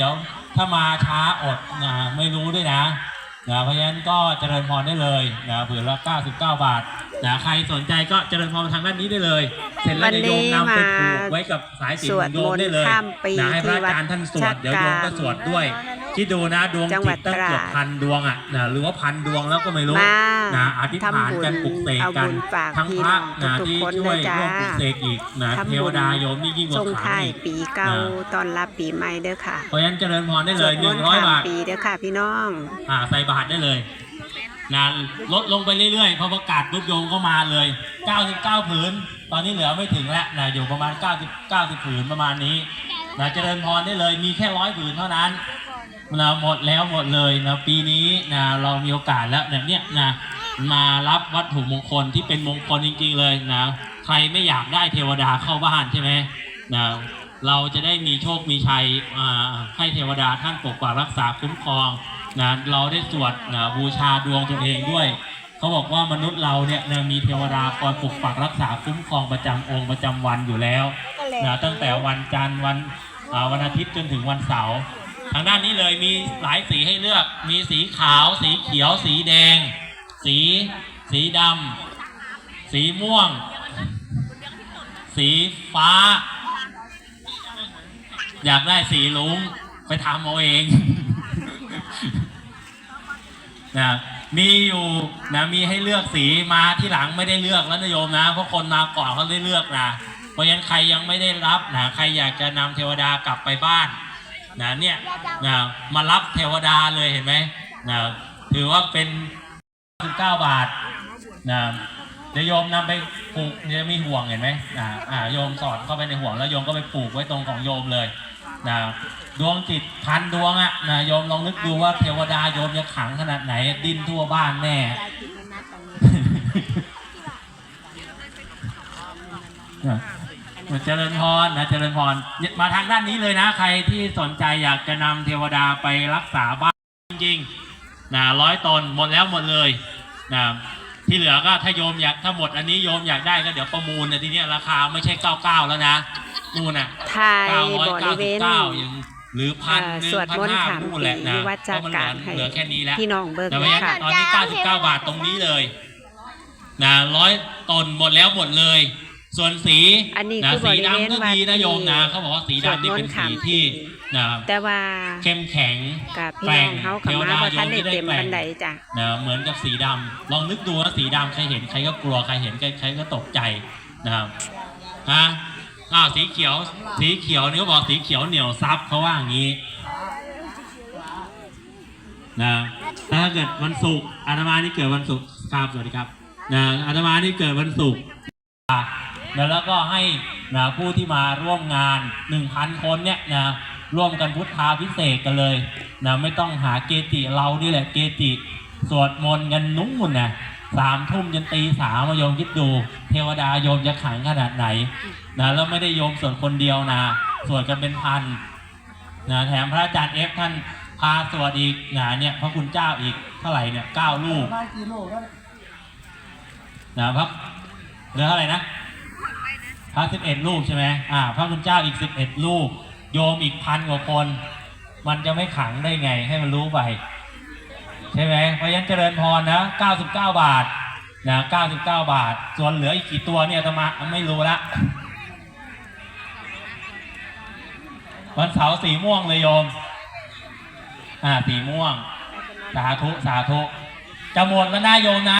เดี๋ยวถ้ามาช้าอดนะไม่รู้ด้วยนะนะเพราะฉะนั้นก็เจริญพรได้เลยนะผืนละ 99 บาทนะใครสนใจก็เจริญพรทางด้านนี้ได้เลย เสร็จแล้วเดี๋ยวโยมนำไปผูกไว้กับสายสิญสจวดของโยมมนได้ต์เลยข้ามปีนะให้พที่ระอาวัดจารย์ท่านสวชัดกเดี๋ยวโยมก็สวดด้วย คิดดูนะดวงจังหวัจิดตตั้งตราด เกือบพันดวงอะนะหรือว่าพันดวงแล้วก็ไม่รู้มานะอธิษฐานกันทำบุญปลุกเสกเอากับุนญฝากทั้งพี่พระน้องนะทุกที่ๆคนช่วยนะจ๊ะร่วมปลุกเสกอีกนะทำบุญ เทวดาโยมนี่ยิ่งกว่าส่งขลังท้ายอีก ปีเก่าอ่าตอนรับปีใหม่เด้อค่ะเพราะฉะนั้นเจริญพรได้เลยสหวนึ่ดงมร้อยต์ข้ามบาทปีเด้อค่ะพี่น้อง อ่าใส่บาทได้เลยนะลดลงไปเรื่อยๆพอประกาศปุ๊บโยมก็มาเลย 99ผืน ตอนนี้เหลือไม่ถึงแล้วนะอยู่ประมาณ 90 90ผืนประมาณนี้นะเจริญพรได้เลยมีแค่ร้อยผืนเท่านั้น นะหมดแล้วหมดเลยนะปีนี้นะเรามีโอกาสแล้วเนี่ยเนี่ยนะมารับวัตถุมงคลที่เป็นมงคลจริง ๆ เลยนะใครไม่อยากได้เทวดาเข้าบ้านใช่ไหมนะเราจะได้มีโชคมีชัยให้เทวดาท่านปกปักรักษาคุ้มครองนะเราได้สวดนะบูชาดวงตัวเองด้วย เขาบอกว่ามนุษย์เราเนี่ยนะมีเทวดาคอยปกปักรักษาคุ้มครองประจำองค์ประจำวันอยู่แล้วนะตั้งแต่วันจันทร์วันวันอาทิตย์จนถึงวันเสาร์ ทางด้านนี้เลยมีหลายสีให้เลือก มีสีขาว สีเขียว สีแดง สี สีดำ สีม่วง สีฟ้า อยากได้สีลุงไปทำเอาเองนะมีอยู่นะมีให้เลือกสีมาที่หลังไม่ได้เลือกแล้วนโยมนะเพราะคนมาก่อนเขาได้เลือกนะเพราะฉะนั้นใครยังไม่ได้รับนะใครอยากจะนำเทวดากลับไปบ้าน นะเนี่ยนะมารับเทวดาเลยเห็นไหมนะถือว่าเป็น 19 บาทนะเดี๋ยวโยมนำไปปลูกจะมีห่วงเห็นไหมอ่าอ่าโยมสอดเข้าไปในห่วงแล้วโยมก็ไปปลูกไว้ตรงของโยมเลยนะดวงจิตพันดวงอะนะโยมลองนึกดูว่าเทวดาโยมจะขังขนาดไหน ดิ้นทั่วบ้านแน่ เจริญพรนะเจริญพรมาทางด้านนี้เลยนะ ใครที่สนใจอยากจะนำเทวดาไปรักษาบ้านจริงๆนะร้อยตนหมดแล้วหมดเลยนะที่เหลือก็ถ้าโยมอยากถ้าหมดอันนี้โยมอยากได้ก็เดี๋ยวประมูลนะทีเนี้ยราคาไม่ใช่99แล้วนะนู่นน่ะไทยบริเวณ999ยังหรือพันเอ่อหนึ่งสวดพันมนต์ห้าขามนู่นแหละปีนะวิวัฒเพราะมันเหลือจาการให้เหลือแค่นี้แล้วพี่น้องเบิกแต่เลไม่ยงั้นค่ะตอนนี้99บาทตรงนี้เลยนะร้อยตนหมดแล้วหมดเลย ส่วนสีอันนี้นะคือบสีริเวณดำก็วัดดีนะโยมนะที่เขาบอกว่าสีดำนี่เป็นสวดมนต์สีขามที่นะแต่ว่าเข้มแข็งกับพี่น้องเขากับมาว่าท่านได้เต็มบันไดจ้ะ นะเหมือนกับสีดำลองนึกดูว่าสีดำใครเห็นใครก็กลัวใครเห็นใครใครก็ตกใจนะครับฮะอ้าวสีเขียว สีเขียวนี่เขาบอกสีเขียวเหนียวซับเขาว่าอย่างนี้นะถ้าเกิดวันศุกร์อาตมานี่เกิดวันศุกร์ครับสวัสดีครับนะอาตมานี่เกิดวันศุกร์ นะแล้วก็ให้นะผู้ที่มาร่วมงาน 1,000 คนเนี่ยนะร่วมกันพุทธาพิเศษกันเลยนะไม่ต้องหาเกจิเรานี่แหละเกจิสวดมนต์กันนุ่งนะสามทุ่มจนตีสามมโยมคิดดู เทวดาโยมจะขังขนาดไหนนะแล้วไม่ได้โยมสวดคนเดียวนะสวดกันเป็นพันนะแถมพระอาจารย์เอฟท่านพาสวดอีกนะเนี่ยพระคุณเจ้าอีกเท่าไหร่เนี่ยเก้าลูกนะพระเหลือเท่าไหร่นะ พระสิบเอ็ดลูกใช่ไหมอ่า พระคุณเจ้าอีกสิบเอ็ดลูกโยมอีกพันกว่าคน มันจะไม่ขังได้ไงให้มันรู้ไปใช่ไหมเพราะฉะนั้นเจริญพรนะเก้าสิบเก้าบาทนะเก้าสิบเก้าบาท ส่วนเหลืออีกกี่ตัวเนี่ยธรรมะไม่รู้ละวันเสาร์สีม่วงเลยโยม อ่าสีม่วง สาธุ สาธุจะหมดแล้วนะโยมนะ